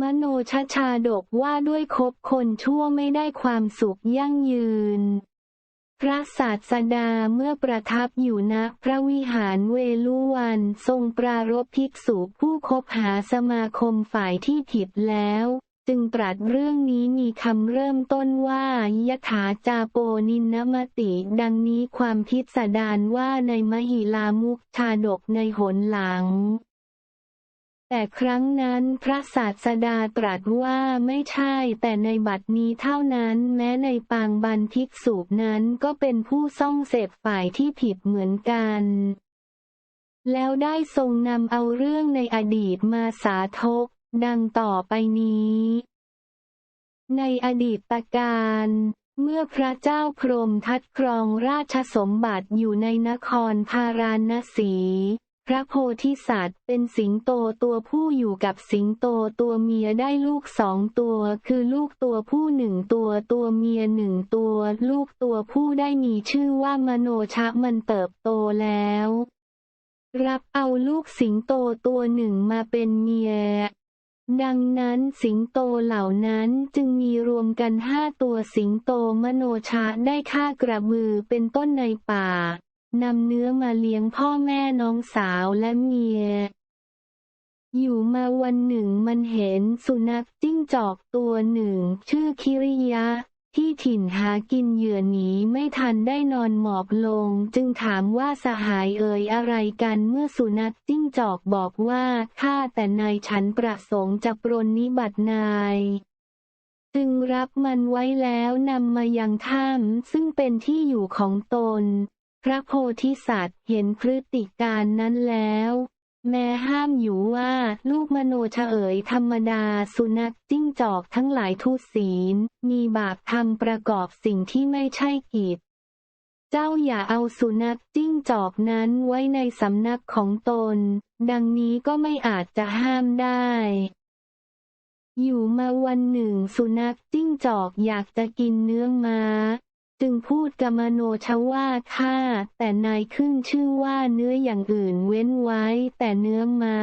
มโนชชาดกว่าด้วยคบคนชั่วไม่ได้ความสุขยั่งยืน พระศาสดาเมื่อประทับอยู่ณพระวิหารเวลุวันทรงปรารภภิกษุผู้คบหาสมาคมฝ่ายที่ผิดแล้ว จึงตรัสเรื่องนี้มีคำเริ่มต้นว่ายถาจาโปนินนมติ ดังนี้ความพิสดารว่าในมหิลามุกชาดกในหนหลัง แต่ครั้งนั้นพระศาสดาตรัสว่าไม่ใช่ แต่ในบัดนี้เท่านั้น แม้ในปางบันภิกษุนั้นก็เป็นผู้ซ่องเสพฝ่ายที่ผิดเหมือนกัน แล้วได้ทรงนำเอาเรื่องในอดีตมาสาธก ดังต่อไปนี้ ในอดีตการเมื่อพระเจ้าพรมทัดครองราชสมบัติอยู่ในนครพาราณสี พระโพธิสัตว์เป็นสิงโตตัวผู้อยู่กับสิงโตตัวเมียได้ลูกสองตัว คือลูกตัวผู้หนึ่งตัวตัวเมียหนึ่งตัว ลูกตัวผู้ได้มีชื่อว่ามโนชะมันเติบโตแล้ว รับเอาลูกสิงโตตัวหนึ่งมาเป็นเมีย ดังนั้นสิงโตเหล่านั้นจึงมีรวมกันห้าตัวสิงโตมโนชะได้ฆ่ากระบือเป็นต้นในป่า นำเนื้อมาเลี้ยงพ่อแม่น้องสาวและเมีย อยู่มาวันหนึ่งมันเห็นสุนัขจิ้งจอกตัวหนึ่ง ชื่อคิริยะ ที่ถิ่นหากินเหยื่อหนีไม่ทันได้นอนหมอบลง จึงถามว่าสหายเอ่ยอะไรกันเมื่อสุนัขจิ้งจอกบอกว่าข้าแต่นายฉันประสงค์จะปรนนิบัตินายจึงรับมันไว้แล้วนำมายังถ้ำซึ่งเป็นที่อยู่ของตน พระโพธิสัตว์เห็นพฤติการนั้นแล้ว แม้ห้ามอยู่ว่าลูกมโนเฉเอ๋ยธรรมดาสุนัขจิ้งจอกทั้งหลายทุศีล มีบาปทำประกอบสิ่งที่ไม่ใช่กิจ เจ้าอย่าเอาสุนัขจิ้งจอกนั้นไว้ในสำนักของตน ดังนี้ก็ไม่อาจจะห้ามได้อยู่มาวันหนึ่งสุนัขจิ้งจอกอยากจะกินเนื้อม้า จึงพูดกัมโนชว่าข้าแต่นายขึ้นชื่อว่าเนื้ออย่างอื่นเว้นไว้ แต่เนื้อม้า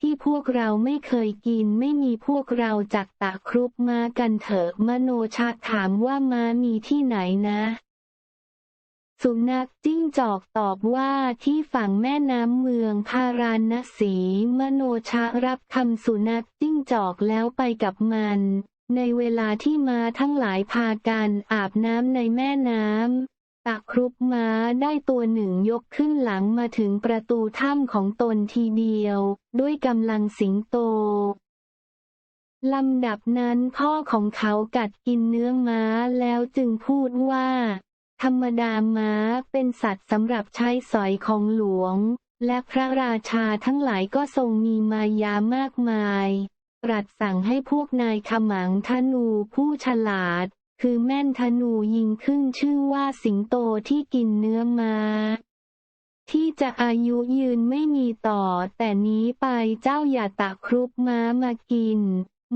ที่พวกเราไม่เคยกินไม่มีพวกเราจักตะครุบม้ากันเถอะมโนชาถามว่าม้ามีที่ไหนนะสุนัขจิ้งจอกตอบว่าที่ฝั่งแม่น้ำเมืองพาราณสี มโนชะรับคำสุนัขจิ้งจอกแล้วไปกับมัน ในเวลาที่ม้าทั้งหลายพากันอาบน้ำในแม่น้ำตักครุบม้าได้ตัวหนึ่งยกขึ้นหลังมาถึงประตูถ้ำของตนทีเดียว ด้วยกำลังสิงโตลำดับนั้นพ่อของเขากัดกินเนื้อม้าแล้วจึงพูดว่า ธรรมดาม้าเป็นสัตว์สำหรับใช้สอยของหลวง และพระราชาทั้งหลายก็ทรงมีมายามากมาย ตรัสสั่งให้พวกนายขมังธนูผู้ฉลาด คือแม่นธนูยิงขึ้นชื่อว่าสิงโตที่กินเนื้อม้าที่จะอายุยืนไม่มีต่อ แต่นี้ไปเจ้าอย่าตะครุบม้ามากิน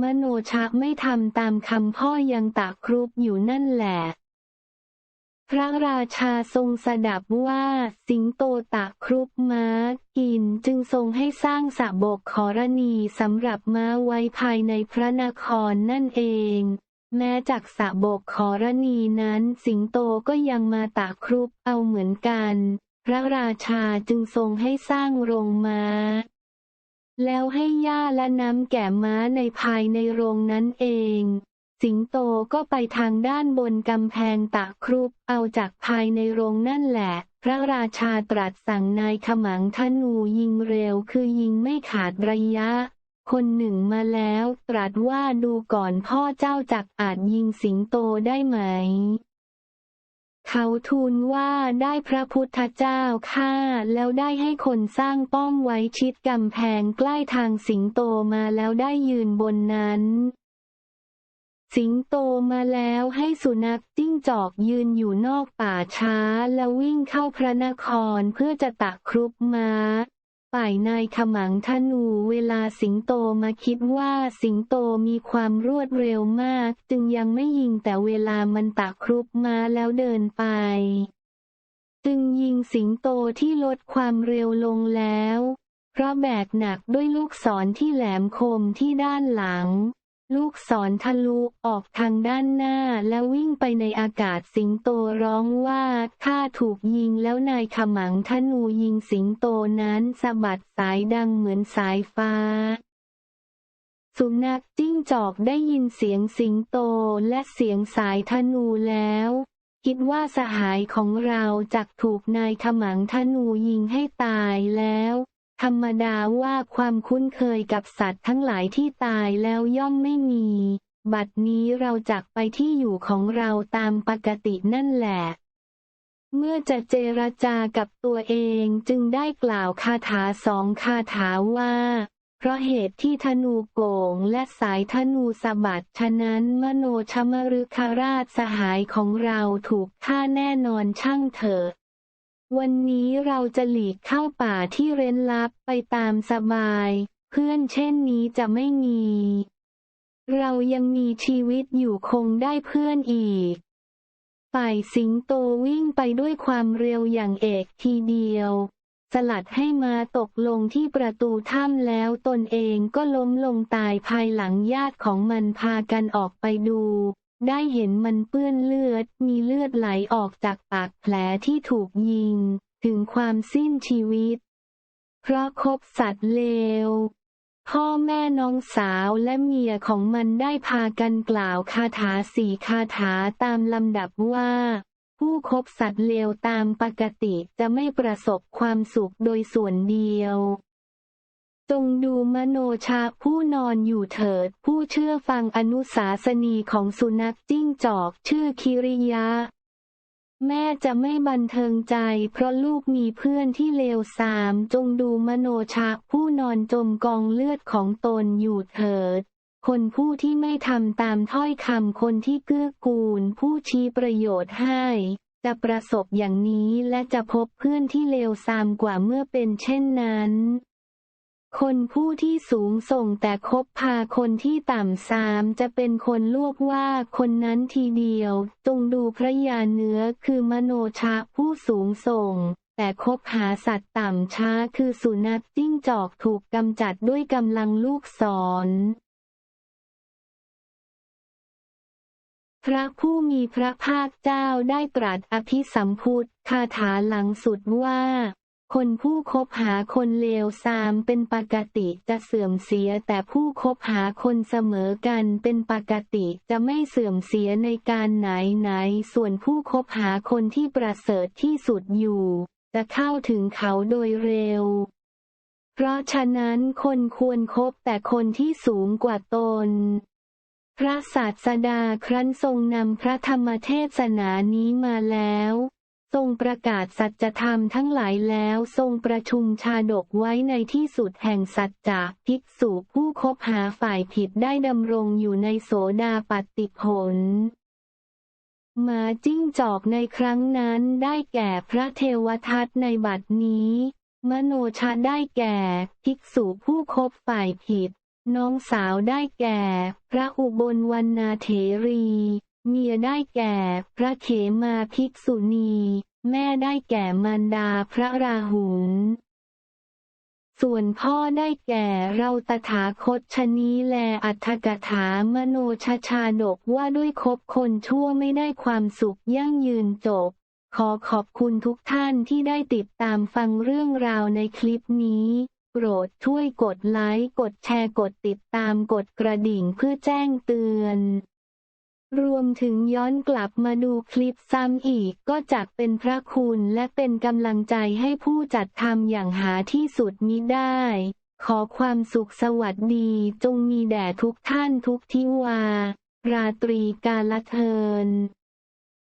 มโนชะไม่ทำตามคำพ่อยังตะครุบอยู่นั่นแหละ พระราชาทรงสดับว่าสิงโตตะครุบม้ากินจึงทรงให้สร้างสระบกขอรณีสำหรับม้าไว้ภายในพระนครนั่นเอง แม้จากสระบกขอรณีนั้นสิงโตก็ยังมาตะครุบเอาเหมือนกัน พระราชาจึงทรงให้สร้างโรงม้า แล้วให้หญ้าและน้ำแก่ม้าในภายในโรงนั้นเอง สิงโตก็ไปทางด้านบนกำแพงตะครุบเอาจากภายในโรงนั่นแหละ พระราชาตรัสสั่งนายขมังธนูยิงเร็วคือยิงไม่ขาดระยะ คนหนึ่งมาแล้ว ตรัสว่าดูก่อนพ่อเจ้าจักอาจยิงสิงโตได้ไหม เขาทูลว่าได้พระพุทธเจ้าข้าแล้วได้ให้คนสร้างป้อมไว้ชิดกำแพงใกล้ทางสิงโตมาแล้วได้ยืนบนนั้น สิงโตมาแล้วให้สุนัขจิ้งจอกยืนอยู่นอกป่าช้าแล้ววิ่งเข้าพระนครเพื่อจะตักครุบม้าฝ่ายนายขมังธนูเวลาสิงโตมาคิดว่าสิงโตมีความรวดเร็วมาก จึงยังไม่ยิงแต่เวลามันตักครุบม้าแล้วเดินไป จึงยิงสิงโตที่ลดความเร็วลงแล้ว เพราะแบกหนักด้วยลูกศรที่แหลมคมที่ด้านหลัง ลูกศรทะลุออกทางด้านหน้าและวิ่งไปในอากาศสิงโตร้องว่าข้าถูกยิงแล้วนายขมังธนูยิงสิงโตนั้นสะบัดสายดังเหมือนสายฟ้า สุนัขจิ้งจอกได้ยินเสียงสิงโตและเสียงสายธนูแล้ว คิดว่าสหายของเราจักถูกนายขมังธนูยิงให้ตายแล้ว ธรรมดาว่าความคุ้นเคยกับสัตว์ทั้งหลายที่ตายแล้วย่อมไม่มี บัดนี้เราจักไปที่อยู่ของเราตามปกตินั่นแหละ เมื่อจะเจรจากับตัวเองจึงได้กล่าวคาถาสองคาถาว่า เพราะเหตุที่ธนูโก่งและสายธนูสะบัดฉะนั้นมโนชมฤคราชสหายของเราถูกฆ่าแน่นอนช่างเถอะ วันนี้เราจะหลีกเข้าป่าที่เร้นลับไปตามสบาย เพื่อนเช่นนี้จะไม่มี เรายังมีชีวิตอยู่คงได้เพื่อนอีก ฝ่ายสิงโตวิ่งไปด้วยความเร็วอย่างเอกทีเดียว สลัดให้มาตกลงที่ประตูถ้ำแล้วตนเองก็ล้มลงตายภายหลังญาติของมันพากันออกไปดู ได้เห็นมันเปื้อนเลือด มีเลือดไหลออกจากปากแผลที่ถูกยิง ถึงความสิ้นชีวิต เพราะคบสัตว์เลว พ่อแม่น้องสาวและเมียของมันได้พากันกล่าวคาถาสี่คาถาตามลำดับว่า ผู้คบสัตว์เลวตามปกติจะไม่ประสบความสุขโดยส่วนเดียว จงดูมโนชาผู้นอนอยู่เถิด ผู้เชื่อฟังอนุสาสนีของสุนัขจิ้งจอกชื่อคิริยะ แม่จะไม่บันเทิงใจ เพราะลูกมีเพื่อนที่เลวทราม จงดูมโนชาผู้นอนจมกองเลือดของตนอยู่เถิด คนผู้ที่ไม่ทำตามถ้อยคำคนที่เกื้อกูล ผู้ชี้ประโยชน์ให้ จะประสบอย่างนี้และจะพบเพื่อนที่เลวทรามกว่าเมื่อเป็นเช่นนั้น คนผู้ที่สูงส่งแต่คบพาคนที่ต่ำซามจะเป็นคนลวกว่าคนนั้นทีเดียว จงดูพระยาเนื้อคือมโนชาผู้สูงส่ง แต่คบหาสัตว์ต่ำช้าคือสุนัขจิ้งจอกถูกกำจัดด้วยกำลังลูกศรพระผู้มีพระภาคเจ้าได้ตรัสอภิสัมพุทธคาถาหลังสุดว่า คนผู้คบหาคนเลวทรามเป็นปกติจะเสื่อมเสียแต่ผู้คบหาคนเสมอกันเป็นปกติจะไม่เสื่อมเสียในการไหนไหน ส่วนผู้คบหาคนที่ประเสริฐที่สุดอยู่ จะเข้าถึงเขาโดยเร็ว เพราะฉะนั้นคนควรคบแต่คนที่สูงกว่าตนพระศาสดาครั้นทรงนำพระธรรมเทศนานี้มาแล้ว ทรงประกาศสัจธรรมทั้งหลายแล้วทรงประชุมชาดกไว้ในที่สุดแห่งสัจจะภิกษุผู้คบหาฝ่ายผิดได้ดำรงอยู่ในโสดาปัตติผลหมาจิ้งจอกในครั้งนั้นได้แก่พระเทวทัตในบัดนี้ มโนชาได้แก่ภิกษุผู้คบฝ่ายผิด น้องสาวได้แก่ พระอุบลวรรณาเถรี เมียได้แก่ พระเขมาภิกษุณี แม่ได้แก่มารดาพระราหุลส่วนพ่อได้แก่เราตถาคตชะนี้แลอัฏฐกถามโนชชาดกว่าด้วยคบคนชั่วไม่ได้ความสุขยั่งยืนจบ ขอขอบคุณทุกท่านที่ได้ติดตามฟังเรื่องราวในคลิปนี้ โปรดช่วยกดไลค์ กดแชร์กดติดตามกดกระดิ่งเพื่อแจ้งเตือน รวมถึงย้อนกลับมาดูคลิปซ้ำอีกก็จักเป็นพระคุณและเป็นกำลังใจให้ผู้จัดทำอย่างหาที่สุดมิได้ ขอความสุขสวัสดีจงมีแด่ทุกท่านทุกทิวา ราตรีกาลเทิน